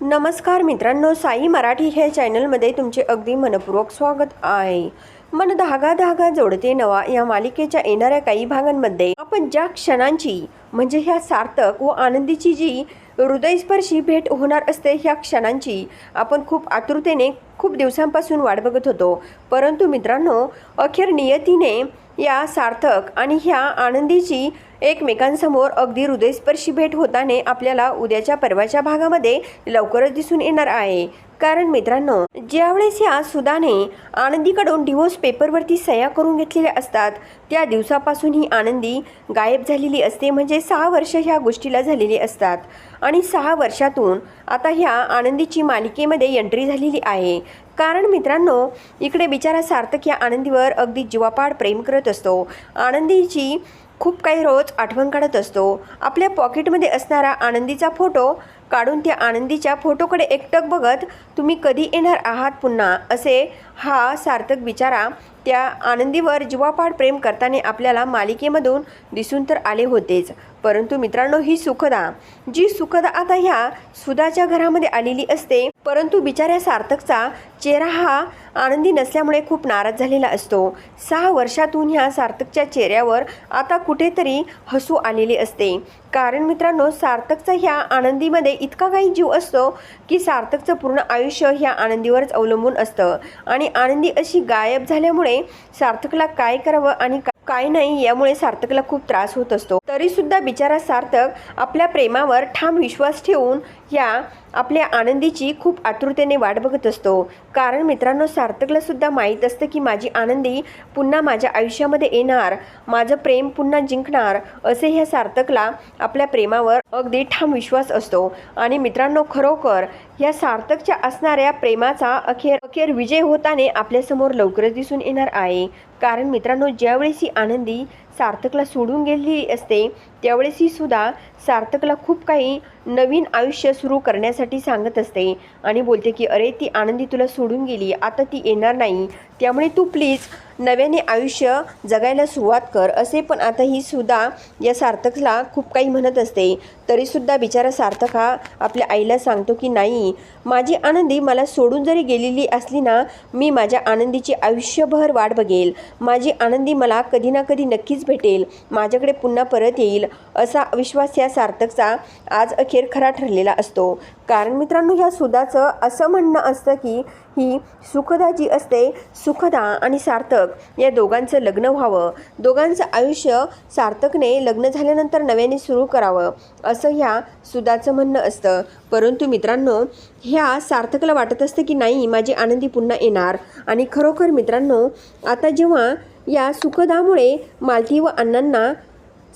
नमस्कार मित्रांनो साई मराठी ह्या चॅनलमध्ये तुमचे अगदी मनपूर्वक स्वागत आहे. मन धागा धागा जोडते नवा या मालिकेच्या येणाऱ्या काही भागांमध्ये. आपण ज्या क्षणांची म्हणजे ह्या सार्थक व आनंदीची जी हृदयस्पर्शी भेट होणार असते ह्या क्षणांची. आपण खूप आतुरतेने खूप दिवसांपासून वाट बघत होतो. परंतु मित्रांनो अखेर नियतीने या सार्थक आणि ह्या आनंदीची एकमेकांसमोर अगदी हृदयस्पर्शी भेट होताने आपल्याला उद्याच्या परवाच्या भागामध्ये लवकरच दिसून येणार आहे. कारण मित्रांनो ज्यावेळेस या सुदाने आनंदीकडून डिवोर्स पेपरवरती सह्या करून घेतलेल्या असतात त्या दिवसापासून ही आनंदी गायब झालेली असते म्हणजे सहा वर्ष ह्या गोष्टीला झालेली असतात. आणि सहा वर्षातून आता ह्या आनंदीची मालिकेमध्ये एंट्री झालेली आहे. कारण मित्रांनो इकडे बिचारा सार्थक या आनंदीवर अगदी जीवापाड प्रेम करत असतो. आनंदीची खूप काही रोज आठवण काढत असतो. आपल्या पॉकेटमध्ये असणारा आनंदीचा फोटो काढून त्या आनंदीच्या फोटोकडे एकटक बघत तुम्ही कधी येणार आहात पुन्हा? असे हा सार्थक बिचारा त्या आनंदीवर जीवापाड प्रेम करताना आपल्याला मालिकेमधून दिसून तर आले होतेच. परंतु मित्रांनो ही सुखदा. जी सुखदा आता ह्या सुधाच्या घरामध्ये आलेली असते परंतु बिचाऱ्या सार्थकचा चेहरा हा आनंदी नसल्यामुळे खूप नाराज झालेला असतो. सहा वर्षातून ह्या सार्थकच्या चेहऱ्यावर आता कुठेतरी हसू आलेले असते. कारण मित्रांनो सार्थकचा ह्या आनंदीमध्ये इतका काही जीव असतो की सार्थकचं पूर्ण आयुष्य ह्या आनंदीवरच अवलंबून असतं. आणि आनंदी अशी गायब झाल्यामुळे सार्थकला काय करावं आणि का- काय नाही यामुळे सार्थकला खूप त्रास होत असतो. तरी सुद्धा बिचारा सार्थक आपल्या प्रेमावर ठाम विश्वास ठेवून या आपल्या आनंदीची खूप आतुरतेने वाट बघत असतो. कारण मित्रांनो सार्थकला सुद्धा माहीत असतं की माझी आनंदी पुन्हा माझ्या आयुष्यामध्ये येणार माझं प्रेम पुन्हा जिंकणार असे ह्या सार्थकला आपल्या प्रेमावर अगदी ठाम विश्वास असतो. आणि मित्रांनो खरोखर या सार्थकच्या असणाऱ्या प्रेमाचा अखेर अखेर विजय होताने आपल्यासमोर लवकरच दिसून येणार आहे. कारण मित्रांनो ज्यावेळेस ही आनंदी सार्थकला सोडून गेलेली असते त्यावेळेस ही सुद्धा सार्थकला खूप काही नवीन आयुष्य सुरू करण्यासाठी सांगत असते आणि बोलते की अरे ती आनंदी तुला सोडून गेली आता ती येणार नाही त्यामुळे तू प्लीज नव्याने आयुष्य जगायला सुरुवात कर असे पण आता ही सुद्धा या सार्थकला खूप काही म्हणत असते. तरीसुद्धा बिचारा सार्थक हा आपल्या आईला सांगतो की नाही माझी आनंदी मला सोडून जरी गेलेली असली ना मी माझ्या आनंदीची आयुष्यभर वाट बघेल. माझी आनंदी मला कधी ना कधी नक्कीच भेटेल. माझ्याकडे पुन्हा परत येईल. असा विश्वास या सार्थकचा आज अखेर खरा ठरलेला असतो. कारण मित्रांनो ह्या सुधाचं असं म्हणणं असतं की ही सुखदा जी असते सुखदा आणि सार्थक. या दोघांचं लग्न व्हावं. दोघांचं आयुष्य सार्थकने लग्न झाल्यानंतर नव्याने सुरू करावं असं ह्या सुधाचं म्हणणं असतं. परंतु मित्रांनो ह्या सार्थकला वाटत असतं की नाही माझी आनंदी पुन्हा येणार. आणि खरोखर मित्रांनो आता जेव्हा या सुखदामुळे मालती व अण्णांना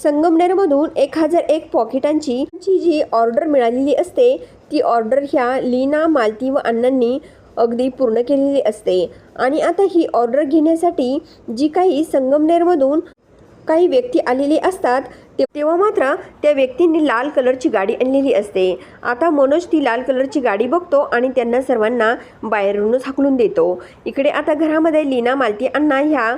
संगमनेरमधून एक हजार एक पॉकेटांची ची जी ऑर्डर मिळालेली असते ती ऑर्डर ह्या लीना मालती व अण्णांनी अगदी पूर्ण केलेली असते. आणि आता ही ऑर्डर घेण्यासाठी जी काही संगमनेरमधून काही व्यक्ती आलेली असतात ते- तेव्हा मात्र त्या व्यक्तींनी लाल कलरची गाडी आणलेली असते. आता मनोज ती लाल कलरची गाडी बघतो आणि त्यांना सर्वांना बाहेरूनच हाकलून देतो. इकडे आता घरामध्ये लीना मालती अण्णा ह्या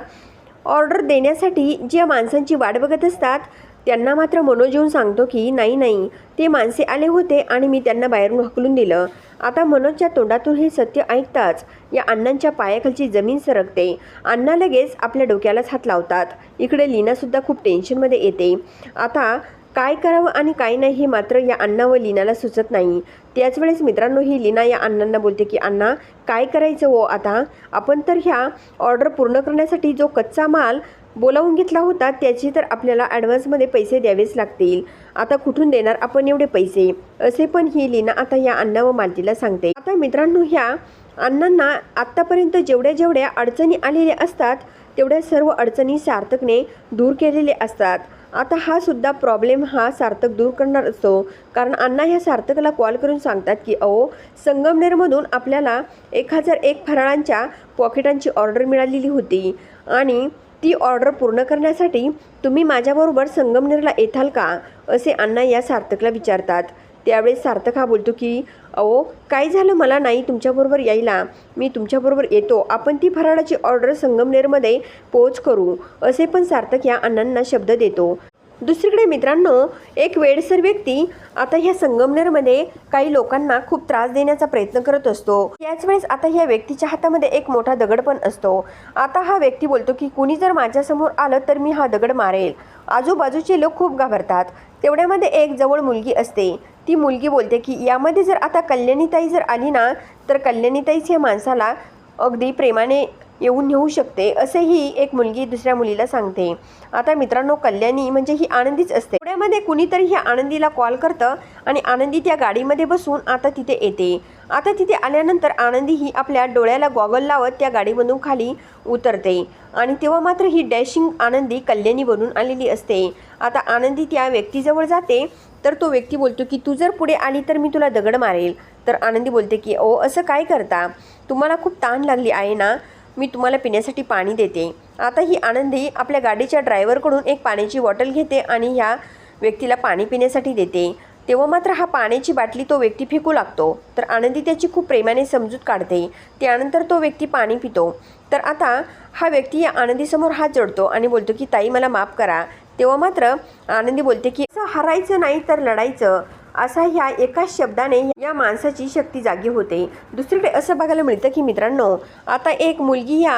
ऑर्डर देण्यासाठी ज्या माणसांची वाट बघत असतात त्यांना मात्र मनोज येऊन सांगतो की नाही नाही ते माणसे आले होते आणि मी त्यांना बाहेरून हकलून दिलं. आता मनोजच्या तोंडातून हे सत्य ऐकताच या अण्णांच्या पायाखालची जमीन सरकते. अण्णा लगेच आपल्या डोक्यालाच हात लावतात. इकडे लीनासुद्धा खूप टेन्शनमध्ये येते. आता काय करावं आणि काय नाही हे मात्र या अण्णा व लीनाला सुचत नाही. त्याच वेळेस मित्रांनो ही लीना या अण्णांना बोलते की अण्णा काय करायचं हो आता? आपण तर ह्या ऑर्डर पूर्ण करण्यासाठी जो कच्चा माल बोलावून घेतला होता त्याची तर आपल्याला ॲडव्हान्समध्ये पैसे द्यावेच लागतील. आता कुठून देणार आपण एवढे पैसे? असे पण ही लीना आता या अण्णा व मालतीला सांगते. आता मित्रांनो ह्या अण्णांना आत्तापर्यंत जेवढ्या जेवढ्या अडचणी आलेल्या असतात तेवढ्या सर्व अडचणी सार्थकने दूर केलेले असतात. आता हा सुद्धा प्रॉब्लेम हा सार्थक दूर करणार असतो. कारण अण्णा ह्या सार्थकला कॉल करून सांगतात की अहो संगमनेरमधून आपल्याला एक हजार एक फराळांच्या पॉकेटांची ऑर्डर मिळालेली होती. आणि ती ऑर्डर पूर्ण करण्यासाठी तुम्ही माझ्याबरोबर संगमनेरला येताल का? असे अण्णा या सार्थकला विचारतात. त्यावेळेस सार्थक हा बोलतो की अहो काय झालं? मला नाही तुमच्याबरोबर यायला. मी तुमच्याबरोबर येतो. आपण ती फराळाची ऑर्डर संगमनेरमध्ये पोच करू. असे पण सार्थक या अण्णांना शब्द देतो. दुसरीकडे मित्रांनो एक वेडसर व्यक्ती आता ह्या संगमनेरमध्ये काही लोकांना खूप त्रास देण्याचा प्रयत्न करत असतो. याच वेळेस आता ह्या व्यक्तीच्या हातामध्ये एक मोठा दगड पण असतो. आता हा व्यक्ती बोलतो की कुणी जर माझ्यासमोर आलं तर मी हा दगड मारेल. आजूबाजूचे लोक खूप घाबरतात. तेवढ्यामध्ये एक जवळ मुलगी असते. ती मुलगी बोलते की यामध्ये जर आता कल्याणीताई जर आली ना तर कल्याणीताईच या माणसाला अगदी प्रेमाने येऊन नेऊ शकते असेही एक मुलगी दुसऱ्या मुलीला सांगते. आता मित्रांनो कल्याणी म्हणजे ही आनंदीच असते. पुण्यामध्ये कुणीतरी ह्या आनंदीला कॉल करतं आणि आनंदी त्या गाडीमध्ये बसून आता तिथे येते. आता तिथे आल्यानंतर आनंदी ही आपल्या डोळ्याला गॉगल लावत त्या गाडीमधून खाली उतरते. आणि तेव्हा मात्र ही डॅशिंग आनंदी कल्याणी बनून आलेली असते. आता आनंदी त्या व्यक्तीजवळ जाते तर तो व्यक्ती बोलतो की तू जर पुढे आली तर मी तुला दगड मारेल. तर आनंदी बोलते की ओ असं काय करता? तुम्हाला खूप ताण लागली आहे ना? मी तुम्हाला पिण्यासाठी पाणी देते. आता ही आनंदी आपल्या गाडीच्या ड्रायव्हरकडून एक पाण्याची बॉटल घेते आणि ह्या व्यक्तीला पाणी पिण्यासाठी देते. तेव्हा मात्र हा पाण्याची बाटली तो व्यक्ती फेकू लागतो. तर आनंदी त्याची खूप प्रेमाने समजूत काढते. त्यानंतर तो व्यक्ती पाणी पितो. तर आता हा व्यक्ती या आनंदीसमोर हात जोडतो आणि बोलतो की ताई मला माफ करा. तेव्हा मात्र आनंदी बोलते की असं हरायचं नाही तर लढायचं. असा ह्या एकाच शब्दाने या माणसाची शक्ती जागी होते. दुसरीकडे असं बघायला मिळतं की मित्रांनो आता एक मुलगी या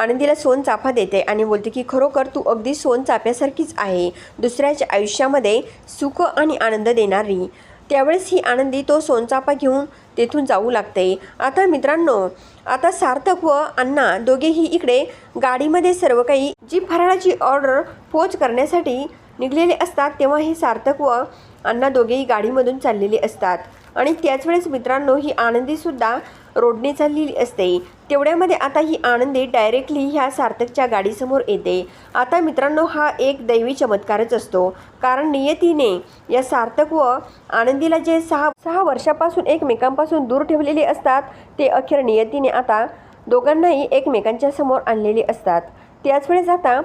आनंदीला सोन चाफा देते आणि बोलते की खरोखर तू अगदी सोनचाफ्यासारखीच आहे. दुसऱ्याच्या आयुष्यामध्ये सुख आणि आनंद देणारी. त्यावेळेस ही आनंदी तो सोनचाफा घेऊन तेथून जाऊ लागते. आता मित्रांनो आता सार्थक व अण्णा दोघेही इकडे गाडीमध्ये सर्व काही जी फराळाची ऑर्डर पोच करण्यासाठी निघलेले असतात. तेव्हा हे सार्थक व अण्णा दोघेही गाडीमधून चाललेले असतात. आणि त्याच वेळेस मित्रांनो ही आनंदीसुद्धा रोडने चाललेली असते. तेवढ्यामध्ये आता ही आनंदी डायरेक्टली ह्या सार्थकच्या गाडीसमोर येते. आता मित्रांनो हा एक दैवी चमत्कारच असतो. कारण नियतीने या सार्थक व आनंदीला जे सहा सहा वर्षापासून एकमेकांपासून दूर ठेवलेले असतात ते अखेर नियतीने आता दोघांनाही एकमेकांच्या समोर आणलेले असतात. त्याच वेळेस आता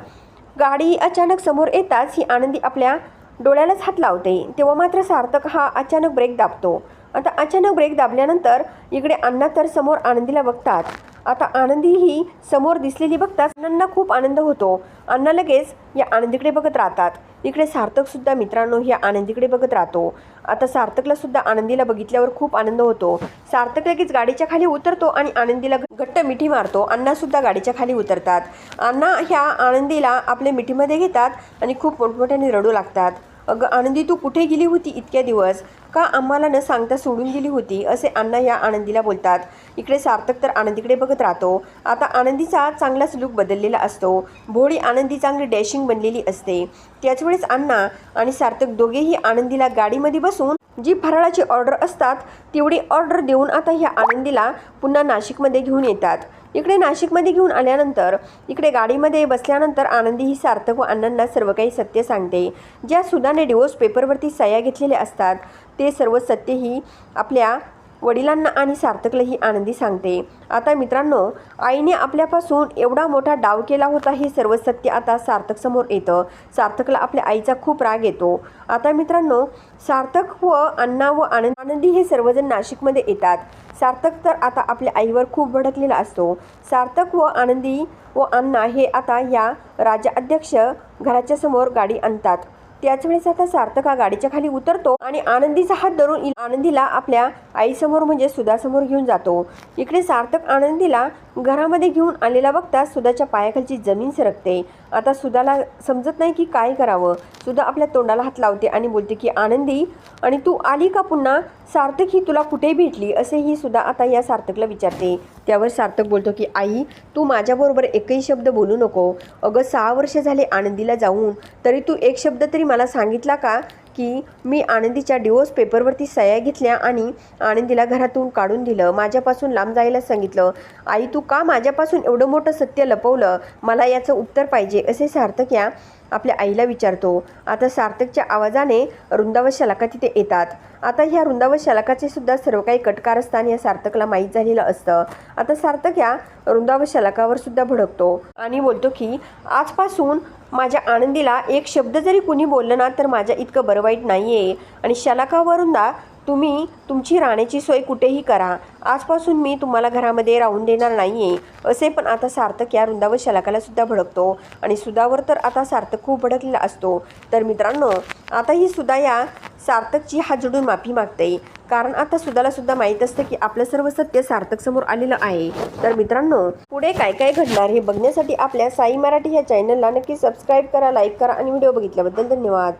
गाडी अचानक समोर येताच ही आनंदी आपल्या डोळ्यालाच हात लावते. तेव्हा मात्र सार्थक हा अचानक ब्रेक दाबतो. आता अचानक ब्रेक दाबल्यानंतर इकडे अण्णा तर समोर आनंदीला बघतात. आता आनंदी ही समोर दिसलेली बघताच अण्णांना खूप आनंद होतो. अण्णा लगेच या आनंदीकडे बघत राहतात. इकडे सार्थकसुद्धा मित्रांनो ही आनंदीकडे बघत राहतो. आता सार्थकला सुद्धा आनंदीला बघितल्यावर खूप आनंद होतो. सार्थक लगेच गाडीच्या खाली उतरतो आणि आनंदीला घट्ट मिठी मारतो. अण्णासुद्धा गाडीच्या खाली उतरतात. अण्णा ह्या आनंदीला आपल्या मिठीमध्ये घेतात आणि खूप मोठमोठ्याने रडू लागतात. अगं आनंदी तू कुठे गेली होती इतक्या दिवस? का आम्हाला न सांगता सोडून गेली होती? असे अण्णा या आनंदीला बोलतात. इकडे सार्थक तर आनंदीकडे बघत राहतो. आता आनंदीचा चांगलाच लूक बदललेला असतो. भोळी आनंदी चांगली डॅशिंग बनलेली असते. त्याच वेळेस अण्णा आणि सार्थक दोघेही आनंदीला गाडीमध्ये बसून जी फराळाची ऑर्डर असतात तेवढी ऑर्डर देऊन आता ह्या आनंदीला पुन्हा नाशिकमध्ये घेऊन येतात. इकडे नाशिकमध्ये घेऊन आल्यानंतर इकडे गाडीमध्ये बसल्यानंतर आनंदी ही सार्थक व अण्णांना सर्व काही सत्य सांगते. ज्या सुधाने डिवोर्स पेपरवरती सह्या घेतलेल्या असतात ते सर्व सत्य ही आपल्या वडिलांना आणि सार्थकला ही आनंदी सांगते. आता मित्रांनो आईने आपल्यापासून एवढा मोठा डाव केला होता हे सर्व सत्य आता सार्थक समोर येतं. सार्थकला आपल्या आईचा खूप राग येतो. आता मित्रांनो सार्थक व अण्णा व आनंद आनंदी हे सर्वजण नाशिकमध्ये येतात. सार्थक तर आता आपल्या आईवर खूप भडकलेला असतो. सार्थक व आनंदी व अण्णा हे आता या राजा अध्यक्ष घराच्या समोर गाडी आणतात. त्याच वेळेस आता सार्थक हा गाडीच्या खाली उतरतो आणि आनंदीचा हात धरून आनंदीला आपल्या आईसमोर म्हणजे सुधासमोर घेऊन जातो. इकडे सार्थक आनंदीला घरामध्ये घेऊन आलेला बघता सुधाच्या पायाखालची जमीन सरकते. आता सुधाला समजत नाही की काय करावं. सुधा आपल्या तोंडाला हात लावते आणि बोलते की आनंदी आणि तू आली का पुन्हा? सार्थक ही तुला कुठे भेटली? असे ही सुद्धा आता या सार्थकला विचारते. त्यावर सार्थक बोलतो की आई तू माझ्याबरोबर एकही शब्द बोलू नको. अगं सहा वर्ष झाले आनंदीला जाऊन. तरी तू एक शब्द तरी मला सांगितला का? की मी आनंदीच्या डिवोर्स पेपरवरती सह्या घेतल्या आणि आनंदीला घरातून काढून दिलं. माझ्यापासून लांब जायला सांगितलं. आई तू का माझ्यापासून एवढं मोठं सत्य लपवलं? मला याचं उत्तर पाहिजे असे सार्थक या आपल्या आईला विचारतो. आता सार्थकच्या आवाजाने रुंदावत शलाका तिथे येतात. आता ह्या रुंदावत शलाकाचे सुद्धा सर्व काही कटकारस्थान या सार्थकला माहीत झालेलं असतं. आता सार्थक या रुंदावत शलाकावर सुद्धा भडकतो आणि बोलतो की आजपासून माझ्या आनंदीला एक शब्द जरी कुणी बोललं ना तर माझ्या इतकं बरं वाईट नाही आहे आणि शलाका तुम्ही तुमची राहण्याची सोय कुठेही करा. आजपासून मी तुम्हाला घरामध्ये राहून देणार नाही आहे असे पण आता सार्थक या वृंदावर शलाकालासुद्धा भडकतो. आणि सुधावर तर आता सार्थक खूप भडकलेला असतो. तर मित्रांनो आता ही या सार्थकची हात जोडून माफी मागते. कारण आता सुधाला सुद्धा माहीत असतं की आपलं सर्व सत्य सार्थक समोर आलेलं आहे. तर मित्रांनो पुढे काय काय घडणार हे बघण्यासाठी आपल्या साई मराठी ह्या चॅनलला नक्की सबस्क्राईब करा लाईक करा आणि व्हिडिओ बघितल्याबद्दल धन्यवाद.